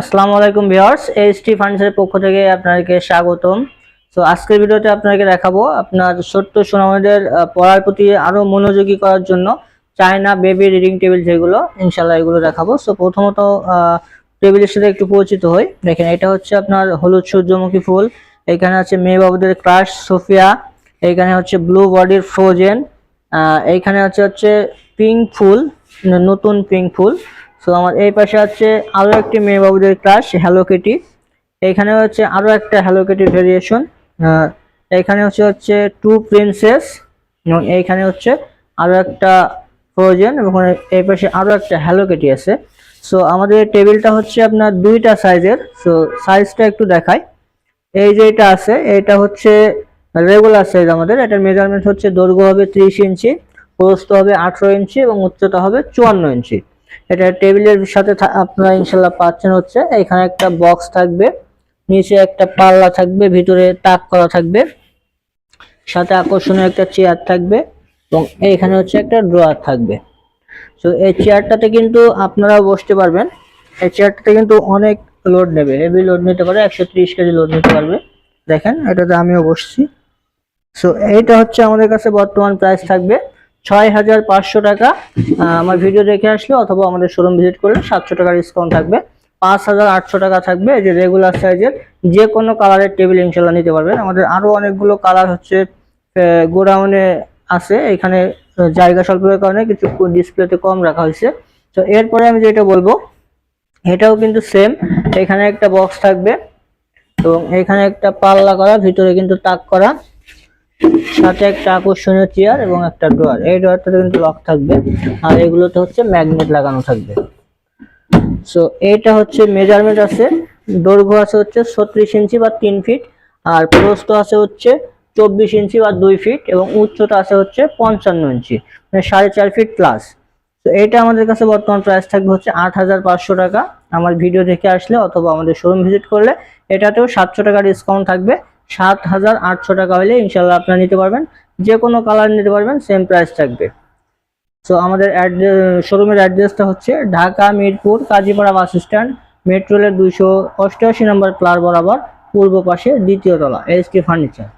আসসালামু আলাইকুম viewers HT ফান্ডসের পক্ষ থেকে আপনাদেরকে স্বাগতম। তো আজকের ভিডিওতে আপনাকে দেখাবো আপনার ছোট্ট সোনামণিদের পড়ার প্রতি আরও মনোযোগী করার জন্য চায়না বেবি রিডিং টেবিল যেগুলো ইনশাল্লাহ এগুলো দেখাবো। সো প্রথমত টেবিলের সাথে একটু পরিচিত হই। দেখেন, এটা হচ্ছে আপনার হলুদ সূর্যমুখী ফুল, এখানে আছে মেয়ে বাবুদের ক্রাশ সোফিয়া, এখানে হচ্ছে ব্লু বডির ফ্রোজেন এইখানে হচ্ছে হচ্ছে পিঙ্ক ফুল, নতুন পিঙ্ক ফুল। সো আমার এই পাশে আছে আরও একটি মেয়ে বাবুদের ক্লাস হ্যালো কেটি এখানে হচ্ছে আরও একটা হ্যালো কিটি ভেরিয়েশন এখানে হচ্ছে হচ্ছে টু প্রিন্সেস এবং এইখানে হচ্ছে আরও একটা ফ্রোজেন এবং এই পাশে আরও একটা হ্যালো কেটি আছে। সো আমাদের টেবিলটা হচ্ছে আপনার দুইটা সাইজের সো সাইজটা একটু দেখাই। এই যে এটা আছে, এটা হচ্ছে রেগুলার সাইজ আমাদের, এটার মেজারমেন্ট হচ্ছে দৈর্ঘ্য হবে ত্রিশ ইঞ্চি, প্রস্থ হবে আঠেরো ইঞ্চি, এবং উচ্চতা হবে চুয়ান্ন ইঞ্চি। এটা টেবিলের সাথে আপনারা ইনশাল্লাহ পাচ্ছেন হচ্ছে। এখানে একটা বক্স থাকবে, নিচে একটা পাল্লা থাকবে, ভিতরে তাক করা থাকবে, সাথে আকর্ষণীয় একটা চেয়ার থাকবে এবং এইখানে হচ্ছে একটা ড্রয়ার থাকবে। তো এই চেয়ারটাতে কিন্তু আপনারা বসতে পারবেন। এই চেয়ারটাতে কিন্তু অনেক লোড নেবে হেভি লোড নিতে পারে, একশো ত্রিশ কেজি লোড নিতে পারবে। দেখেন, এটাতে আমিও বসছি। সো এইটা হচ্ছে আমাদের কাছে বর্তমান প্রাইস থাকবে। ছয় হাজার পাঁচশো টাকা আমার ভিডিও দেখে আসলে অথবা আমাদের শোরুম ভিজিট করলে সাতশো টাকা ডিসকাউন্ট থাকবে। পাঁচ হাজার আটশো টাকা থাকবে যে রেগুলার সাইজের যে কোনো কালারের টেবিল ইনশাল্লাহ নিতে পারবেন। আমাদের আরও অনেকগুলো কালার হচ্ছে গোডাউনে আছে, এখানে জায়গা স্বল্পের কারণে কিছু ডিসপ্লেতে কম রাখা হয়েছে। তো এরপরে আমি যেটা বলব, এটাও কিন্তু সেম এখানে একটা বক্স থাকবে এবং এখানে একটা পাল্লা করা, ভিতরে কিন্তু তাক করা। সাথে একটা আকর্ষণীয় চেয়ার এবং একটা ড্রয়ার এই ড্রয়ারটাতে কিন্তু লক থাকবে। আর এগুলোতে হচ্ছে ম্যাগনেট লাগানো থাকবে। সো এইটা হচ্ছে মেজারমেন্ট আছে। দৈর্ঘ্য আছে হচ্ছে ছত্রিশ ইঞ্চি বা তিন ফিট আর প্রস্থ আছে হচ্ছে চব্বিশ ইঞ্চি বা দুই ফিট এবং উচ্চতা আছে হচ্ছে পঞ্চান্ন ইঞ্চি মানে সাড়ে চার ফিট প্লাস তো এটা আমাদের কাছে বর্তমান প্রাইস থাকবে হচ্ছে আট হাজার পাঁচশো টাকা। আমার ভিডিও দেখে আসলে অথবা আমাদের শোরুম ভিজিট করলে এটাতেও সাতশো টাকা ডিসকাউন্ট থাকবে। সাত হাজার আটশো টাকা হলে ইনশাল্লাহ আপনারা নিতে পারবেন। যে কোনো কালার নিতে পারবেন সেম প্রাইস থাকবে। সো আমাদের শোরুমের অ্যাড্রেসটা হচ্ছে Dhaka Mirpur Kazipara bus stand metro রেলের দুইশো অষ্টআশি নম্বর ক্লার বরাবর, পূর্ব পাশে দ্বিতীয় তলা, এস কে ফার্নিচার।